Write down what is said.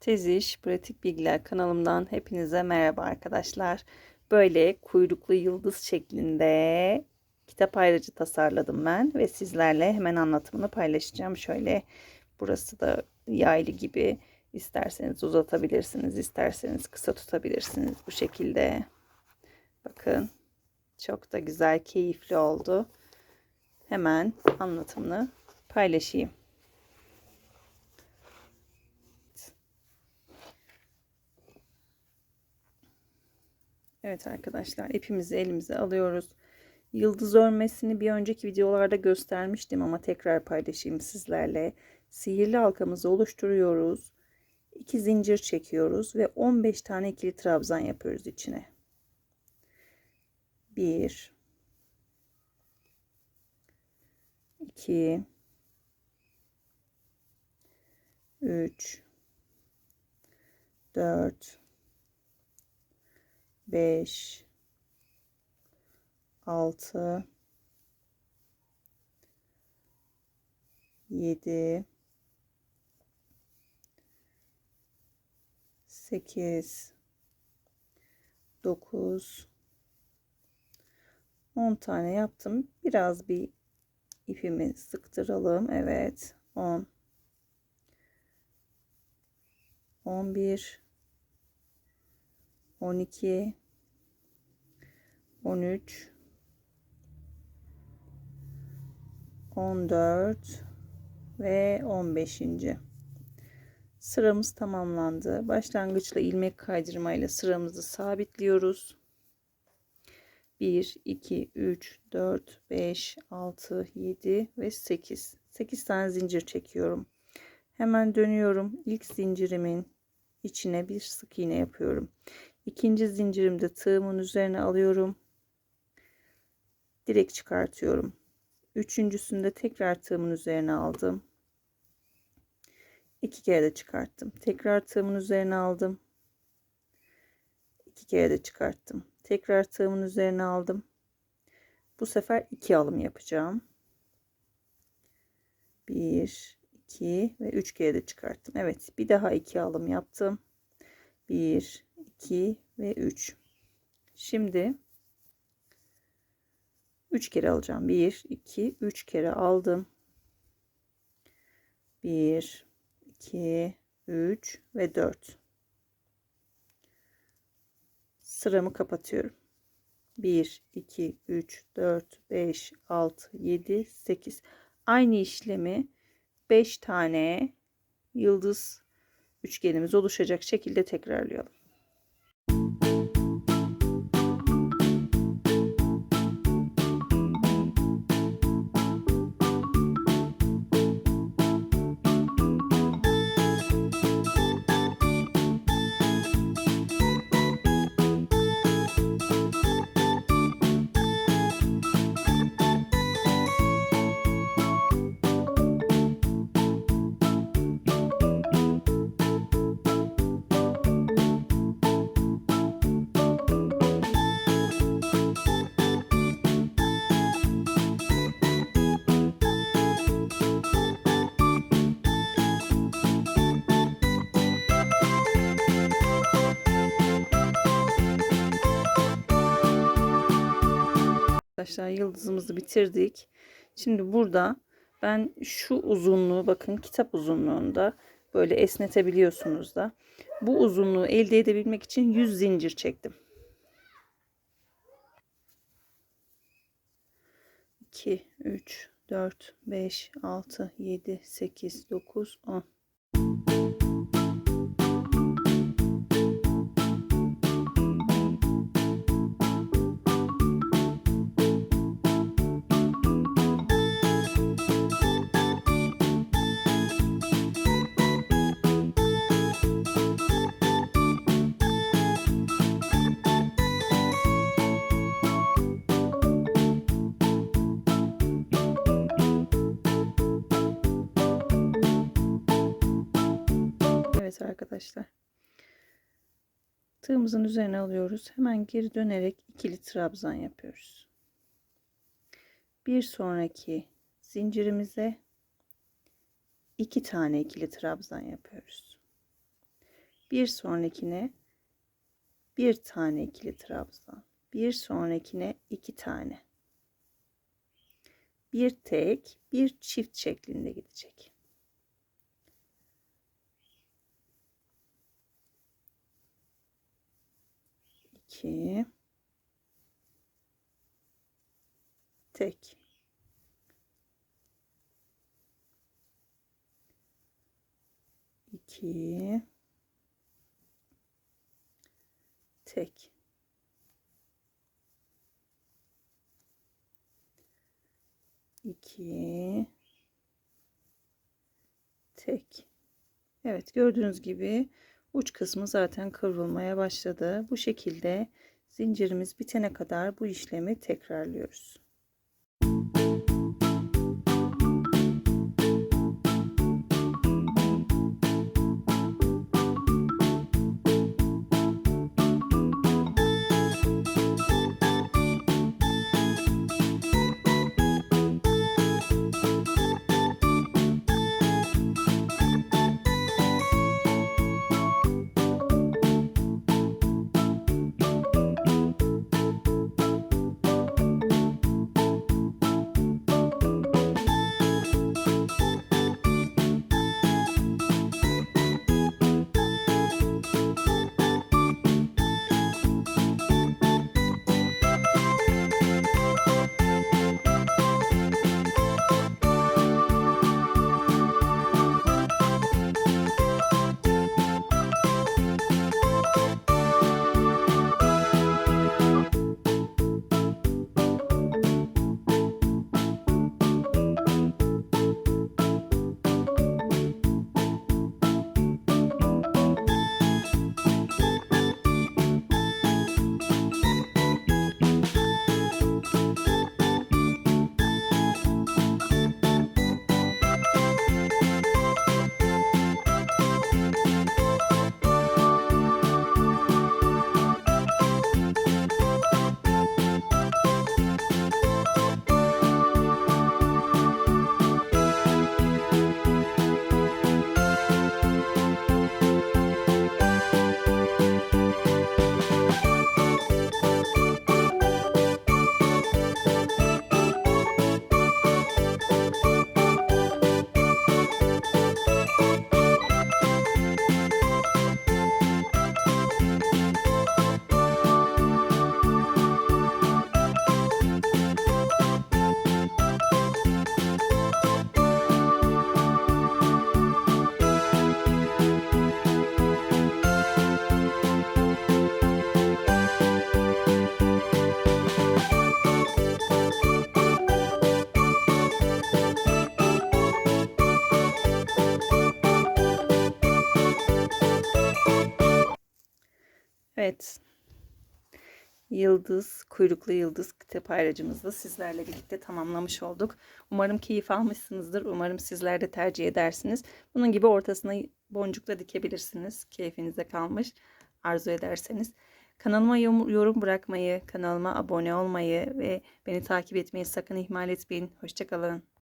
Teziş Pratik Bilgiler kanalımdan hepinize merhaba arkadaşlar. Böyle kuyruklu yıldız şeklinde kitap ayrıcı tasarladım ben ve sizlerle hemen anlatımını paylaşacağım. Şöyle burası da yaylı gibi isterseniz uzatabilirsiniz, isterseniz kısa tutabilirsiniz bu şekilde. Bakın çok da güzel, keyifli oldu. Hemen anlatımını paylaşayım. Evet arkadaşlar ipimizi elimize alıyoruz. Yıldız örmesini bir önceki videolarda göstermiştim ama tekrar paylaşayım sizlerle. Sihirli halkamızı oluşturuyoruz. 2 zincir çekiyoruz ve 15 tane ikili trabzan yapıyoruz içine. 1 2 3 4 5 6 7 8 9 10 tane yaptım. Biraz bir ipimi sıktıralım. Evet. 10 11 12 13 14 ve 15. Sıramız tamamlandı. Başlangıçla ilmek kaydırmayla sıramızı sabitliyoruz. 1 2 3 4 5 6 7 ve 8. 8 tane zincir çekiyorum. Hemen dönüyorum. İlk zincirimin içine bir sık iğne yapıyorum. İkinci zincirimde tığımın üzerine alıyorum. Direkt çıkartıyorum. Üçüncüsünde tekrar tığımın üzerine aldım. İki kere de çıkarttım. Tekrar tığımın üzerine aldım. İki kere de çıkarttım. Tekrar tığımın üzerine aldım. Bu sefer iki alım yapacağım. Bir, iki ve üç kere de çıkarttım. Evet, bir daha iki alım yaptım. Bir, 2 ve 3. Şimdi 3 kere alacağım. 1, 2, 3 kere aldım. 1, 2, 3 ve 4. Sıramı kapatıyorum. 1, 2, 3, 4, 5, 6, 7, 8. Aynı işlemi 5 tane yıldız üçgenimiz oluşacak şekilde tekrarlayalım. Arkadaşlar yıldızımızı bitirdik. Şimdi burada ben şu uzunluğu bakın kitap uzunluğunda böyle esnetebiliyorsunuz da. Bu uzunluğu elde edebilmek için 100 zincir çektim. 2, 3, 4, 5, 6, 7, 8, 9, 10. arkadaşlar. Tığımızın üzerine alıyoruz. Hemen geri dönerek ikili trabzan yapıyoruz. Bir sonraki zincirimize iki tane ikili trabzan yapıyoruz. Bir sonrakine bir tane ikili trabzan. Bir sonrakine iki tane. Bir tek, bir çift şeklinde gidecek. İki. Tek. İki. Tek. İki. Tek. Evet gördüğünüz gibi uç kısmı zaten kıvrılmaya başladı. Bu şekilde zincirimiz bitene kadar bu işlemi tekrarlıyoruz. Evet. Yıldız, kuyruklu yıldız kitap ayracımızı sizlerle birlikte tamamlamış olduk. Umarım keyif almışsınızdır. Umarım sizler de tercih edersiniz. Bunun gibi ortasına boncukla dikebilirsiniz. Keyfinize kalmış. Arzu ederseniz. Kanalıma yorum bırakmayı, kanalıma abone olmayı ve beni takip etmeyi sakın ihmal etmeyin. Hoşçakalın.